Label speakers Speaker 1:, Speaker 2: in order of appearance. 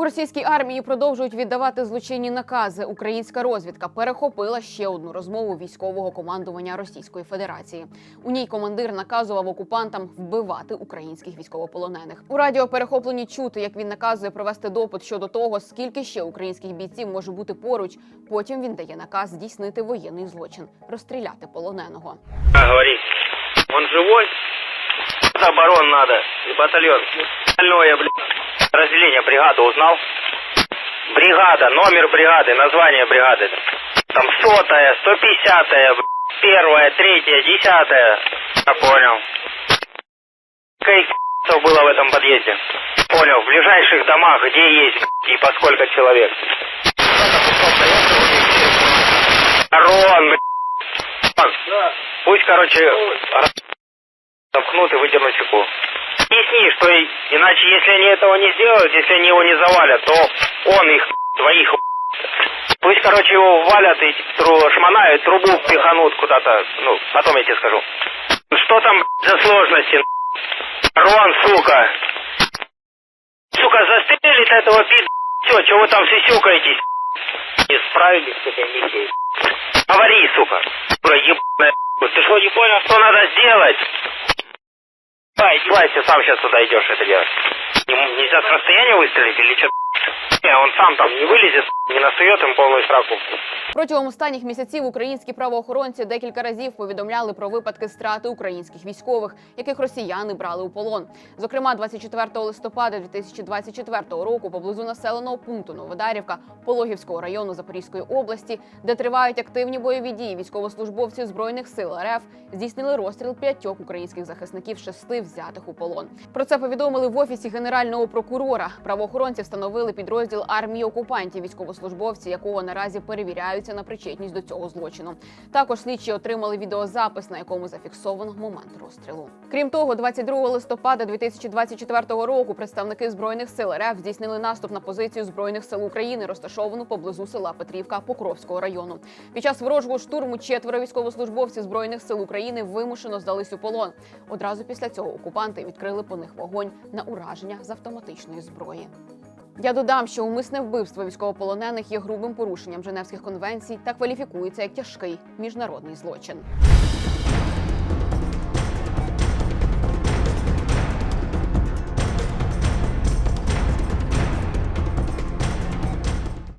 Speaker 1: У російській армії продовжують віддавати злочинні накази. Українська розвідка перехопила ще одну розмову військового командування Російської Федерації. У ній командир наказував окупантам вбивати українських військовополонених. У радіоперехопленні чути, як він наказує провести допит щодо того, скільки ще українських бійців може бути поруч. Потім він дає наказ здійснити воєнний злочин, розстріляти полоненого.
Speaker 2: Говори. Он живой? Оборон надо. И батальон. Остальное, блядь. Разделение бригады узнал? Бригада, номер бригады, название бригады. Там сотая, сто пятьдесятая, первая, третья, десятая. Я понял. Сколько было в этом подъезде? Понял. В ближайших домах, где есть, и по сколько человек? Арон, блядь. Пусть, короче, замкнут и выдернут чеку. Объясни, что иначе, если они этого не сделают, если они его не завалят, то он их, двоих, пусть, короче, его валят и тру- шмонают, трубу пиханут куда-то, ну, потом я тебе скажу. Что там за сложности? Рон, сука. Сука, застрелит этого пи***. Все, чего вы там сисюкаетесь? Не справились с этой миссией. Говори, сука. Дура. Ты что, не понял, что надо сделать? Давай, одевайся, сам сейчас туда идешь это делать. Нельзя с расстояния выстрелить или что? Не, он сам там не вылезет, не насует им сраку.
Speaker 1: Протягом останніх місяців українські правоохоронці декілька разів повідомляли про випадки страти українських військових, яких росіяни брали у полон. Зокрема, 24 листопада 2024 року поблизу населеного пункту Новодарівка Пологівського району Запорізької області, де тривають активні бойові дії, військовослужбовці збройних сил РФ здійснили розстріл п'ятьох українських захисників, шести взятих у полон. Про це повідомили в офісі генерального прокурора. Правоохоронці встановили підрозділ армії окупантів, військовослужбовці якого наразі перевіряються на причетність до цього злочину. Також слідчі отримали відеозапис, на якому зафіксовано момент розстрілу. Крім того, 22 листопада 2024 року представники збройних сил РФ здійснили наступ на позицію збройних сил України, розташовану поблизу села Петрівка Покровського району. Під час ворожого штурму четверо військовослужбовців збройних сил України вимушено здались у полон. Одразу після цього окупанти відкрили по них вогонь на ураження з автоматичної зброї. Я додам, що умисне вбивство військовополонених є грубим порушенням Женевських конвенцій та кваліфікується як тяжкий міжнародний злочин.